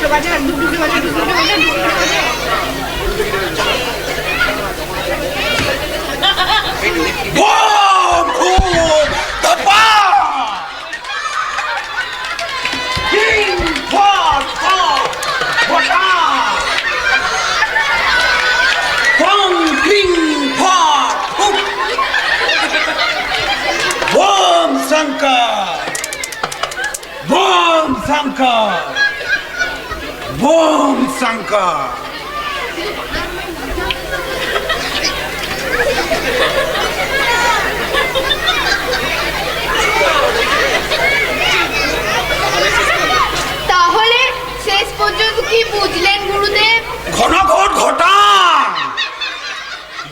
들어가자 누구 들어가자 누구 들어가자 누구 들어가자 와! 고! 나빠! 킹! 와! 와! 와다! 광핑파! 왕상가! 왕상가! Boom Shankar! তাহলে শেষ পর্যন্ত কি বুঝলেন গুরুদেব? ঘনঘট ঘটা।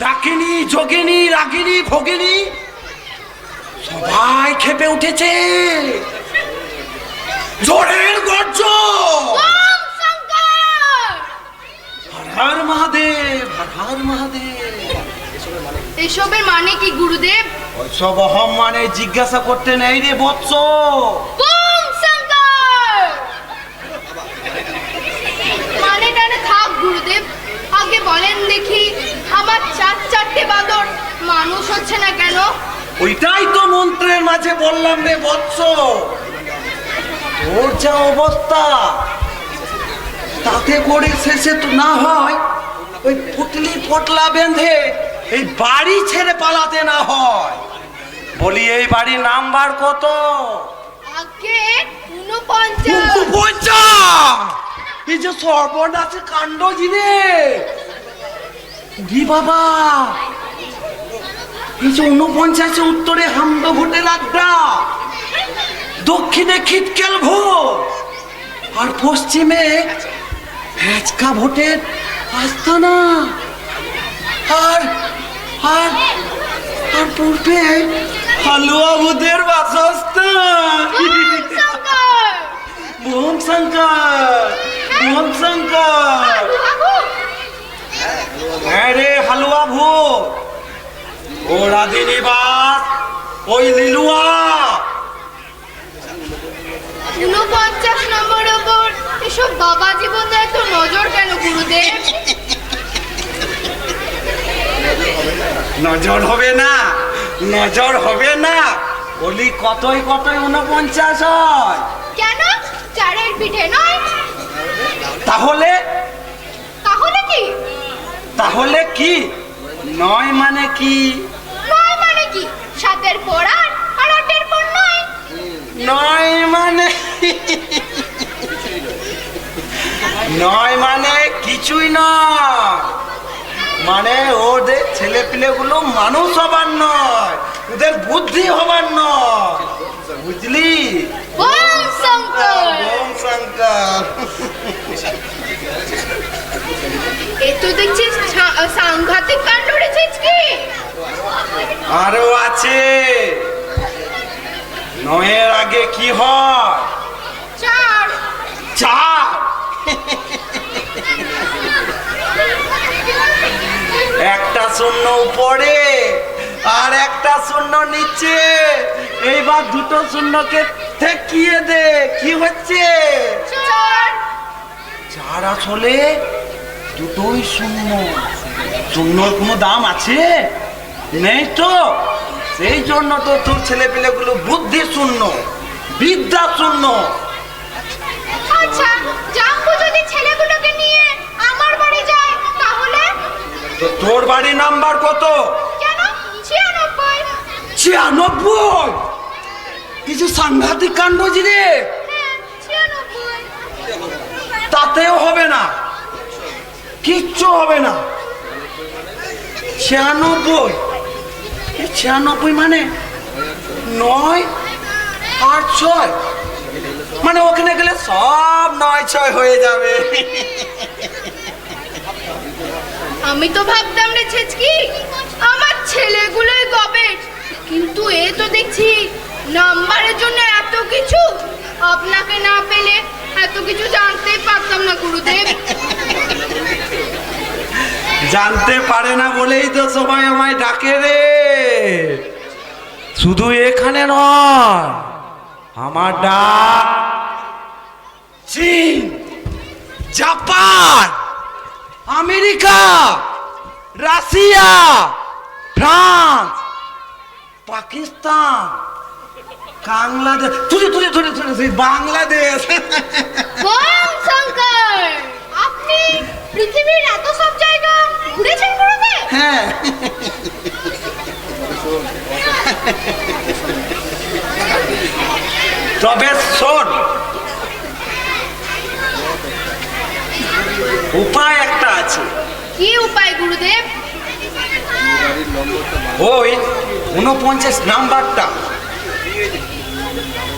ডাকিনি যোগিনী রাগিনী ভগিনী সবাই খেপে উঠেছে। জোরের গর্জ ওম শঙ্কর হর হর মহাদেব হর মহাদেব। এসবের মানে কি? গুরুদেব? ওইসব অহম মানে জিজ্ঞাসা করতে নেই রে বৎস। মানে গুরুদেব। আগে বলেন দেখি আমার চার চারটে বাদর মানুষ হচ্ছে না কেন? ওইটাই তো মন্ত্রের মাঝে বললাম রে বৎস। ওর যা অবস্থা তাতে করে শেষে তো না হয়। ওই পুটলি পটলা বেঁধে এই বাড়ি ছেড়ে পালাতে না হয়। বলি এই বাড়ির নাম্বার কত? আগে এই যে সর্বনাশে কাণ্ড জিনে। উরি বাবা? এই যে উনপঞ্চাশে উত্তরে হামদ ভোটের আড্ডা দক্ষিণে খিটকেল ভোট আর পশ্চিমে হ্যাচকা ভোটের আস্তানা আর আর আর পূর্বে হালুয়া ভূত ও রাধিনী ওই লিলুয়া। উনপঞ্চাশ নম্বর ওপর এসব বাবা জীবন এত নজর কেন গুরুদেব? নজর হবে না নজর হবে না। বলি কতই কতই উনপঞ্চাশ হয়? কেন? চারের পিঠে নয়। তাহলে? তাহলে কি? তাহলে কি? নয় মানে কি? নয় মানে কি? সাতের পর আর আটের পর নয়। নয় মানে? নয় মানে কিছুই নয়। মানে ওদের ছেলে গুলো মানুষ হবার নয় ওদের বুদ্ধি হবার নয়। বুঝলি? সাংঘাতিক কাণ্ড কি? আরও আছে। নয়ের আগে কি হয়? চার। চার একটা শূন্য উপরে আর একটা শূন্য নিচে। এইবার দুটো শূন্যকে ঠেকিয়ে দে কি হচ্ছে? চার। আসলে দুটোই শূন্য। শূন্যর কোনো দাম আছে? নেই তো। সেই জন্য তো তোর ছেলে পেলেগুলো বুদ্ধি শূন্য বিদ্যা শূন্য। আচ্ছা জাম্বু যদি ছেলেগুলোকে নিয়ে আমার বাড়ি যায় তাহলে তো তোর বাড়ি নাম্বার কত? ছিয়ানব্বই। কিছু সাংঘাতিক কাণ্ড জি রে। হ্যাঁ তাতেও হবে না। কিচ্ছু হবে না। ছিয়ানব্বই। ছিয়ানব্বই মানে নয় আর ছয়। মানে ওখানে গেলে সব নয় ছয় হয়ে যাবে। আমি তো ভাবতাম রে ছেচকি, আমার ছেলেগুলোই গবে কিন্তু এ তো দেখছি নাম্বারের জন্য এত কিছু। আপনাকে না পেলে এত কিছু জানতেই পারতাম না, গুরুদেব। জানতে পারে না বলেই তো সবাই আমায় ডাকে রে। শুধু এখানে নয়, আমার ডাক চীন, Japan. America Russia France Pakistan Bangladesh. Bangladesh. Bom Shankar আপনি পৃথিবীর এত সব জায়গা ঘুরেছেন গুরুদেব হ্যাঁ। তবে শোন উপায় একটা কি উপায় গুরুদেব? ওই উনপঞ্চাশ নাম্বারটা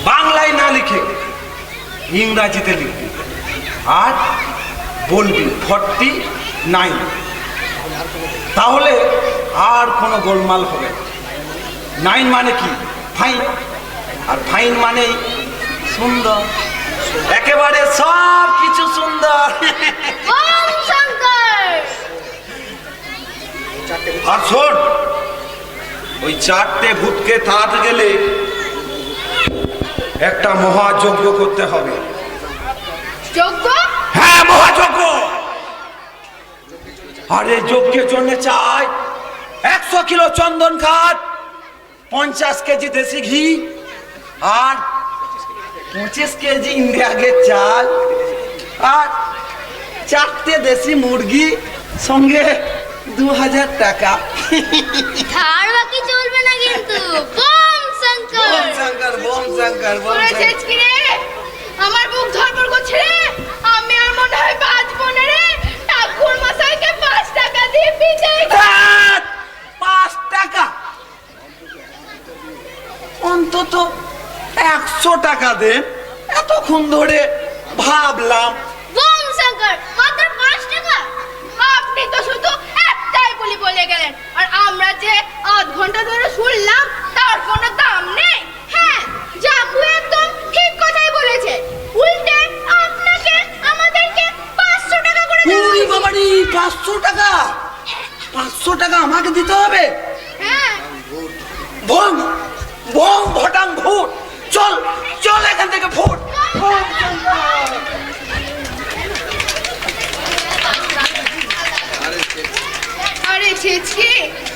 বাংলায় না লিখে ইংরাজিতে লিখবি। আর বলবি ফর্টি নাইন তাহলে আর কোনো গোলমাল হবে নাইন মানে কি? ফাইন আর ফাইন মানেই সুন্দর। একেবারে সব কিছু সুন্দর বম শঙ্কর আর শোন ওই চারটে ভূতকে তাড়াতে গেলে একটা মহাযজ্ঞ করতে হবে। যোগ্য হ্যাঁ মহাযজ্ঞ! আর এই যজ্ঞের জন্য চাই। একশো কিলো চন্দন কাঠ পঞ্চাশ কেজি দেশি ঘি আর পঁচিশ কেজি ইন্ডিয়া গেট চাল আর চারটে দেশি মুরগি সঙ্গে দু হাজার টাকা। ধার বাকি চলবে না কিন্তু। বম শঙ্কর। বোম শঙ্কর বোম শঙ্কর বোম শঙ্কর। আমার বুক ধরপড় করছে রে। আমি আর মনে হয় বাঁচবো না রে। ঠাকুর মশাইকে পাঁচ টাকা দিয়ে পিটাই। পাঁচ টাকা? অন্তত একশো টাকা দেন এতক্ষণ ধরে ভাবলাম বম শঙ্কর মাত্র পাঁচ টাকা আপনি তো শুধু বলে গেলেন। আর আমরা যে আধ ঘণ্টা ধরে শুনলাম তার কোনো দাম নেই। হ্যাঁ জাকু একদম ঠিক কথাই বলেছে। উল্টে আপনাকে আমাদেরকে পাঁচশো টাকা করে হয়েছে। বাবারি পাঁচশো টাকা? পাঁচশো টাকা আমাকে দিতে হবে? হ্যাঁ। বম বম ভটাং ভুট। চল চল এখান থেকে ফুট ফুট, চল। আরে ছেচকি